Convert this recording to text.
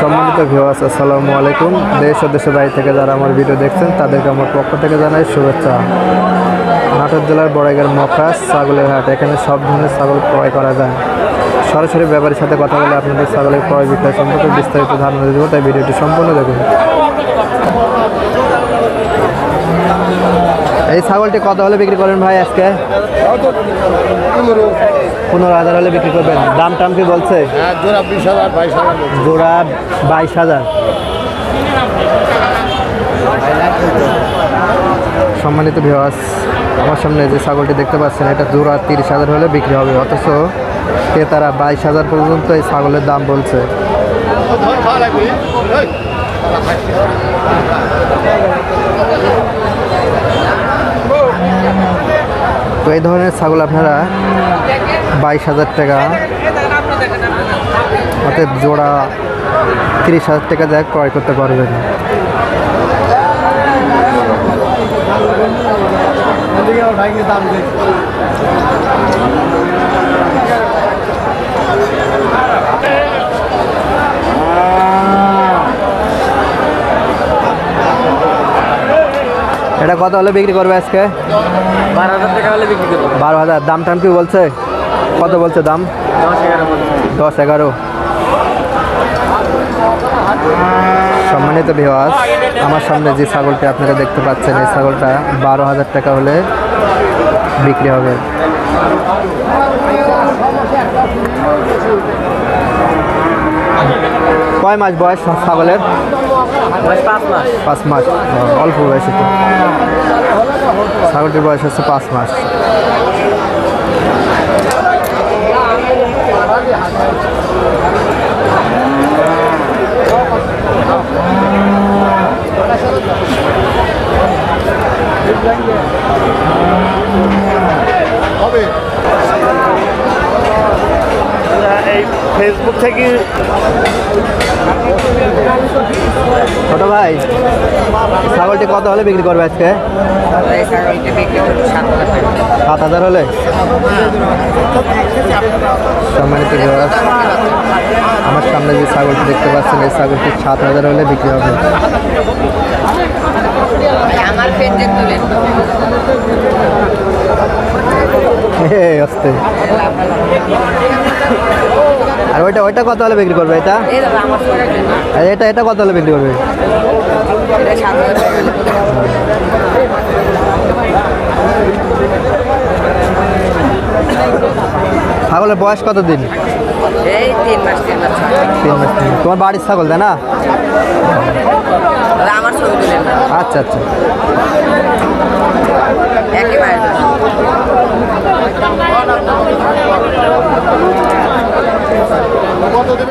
সম্মানিত ভিউয়ার্স আসসালামু আলাইকুম। দেশ ও দেশের বাড়ি থেকে যারা আমার ভিডিও দেখছেন, তাদেরকে আমার পক্ষ থেকে জানাই শুভেচ্ছা। নাটোর জেলার বড়াইগার মফরাস ছাগলের হাট, এখানে সব ধরনের ছাগল ক্রয় করা যায়। সরাসরি ব্যাপারীর সাথে কথা বলে আপনাদের ছাগলের ক্রয় বিক্রয় সম্পর্কে বিস্তারিত ধারণা দেবো, তাই ভিডিওটি সম্পূর্ণ দেখুন। এই ছাগলটি কত হলে বিক্রি করেন ভাই আজকে? পনেরো হাজার হলে বিক্রি করবেন। দাম টাম কি বলছে? হ্যাঁ জোড়া বিশ হাজার বাইশ হাজার জোড়া বাইশ হাজার। সম্মানিত ভিওয়াস আমার সামনে যে ছাগলটি দেখতে পাচ্ছেন এটা জোড়া তিরিশ হাজার হলে বিক্রি হবে। অথচ ক্রেতারা বাইশ হাজার পর্যন্ত এই ছাগলের দাম বলছে। তো এই ধরনের ছাগল আপনারা বাইশ হাজার টাকা, অর্থাৎ জোড়া তিরিশ হাজার টাকা যায় ক্রয় করতে পারবেন। এটা কত হলে বিক্রি করবে আজকে? বারো হাজার টাকা হলে বিক্রি করব। বারো হাজার। দাম টাম কি বলছে? কত বলছে দাম? দশ এগারো সম্মানিত ভিওয়াস আমার সামনে যে ছাগলটি আপনারা দেখতে পাচ্ছেন এই ছাগলটা বারো হাজার টাকা হলে বিক্রি হবে। কয় মাস বয়স ছাগলের? পাঁচ মাস? পাঁচ মাস অল্প বয়সে তো ছাগলটির বয়স হচ্ছে পাঁচ মাস। হবে। এই ফেসবুক থেকে। ছোট ভাই, ছাগলটি কত হলে বিক্রি করবে আজকে? সাত হাজার হলে? সম্মানিত আমার সামনে যে ছাগলটি দেখতে পাচ্ছেন, এই ছাগলটি সাত হাজার হলে বিক্রি হবে। আমার ওইটা ওইটা কত হলে বিক্রি করবে এটা? এটা এটা কত হলে বিক্রি করবে? ছাগলের বয়স কত দিন এই তিন মাস তোমার বাড়ির ছাগল তাই না? আচ্ছা আচ্ছা। একেবারে। quando deve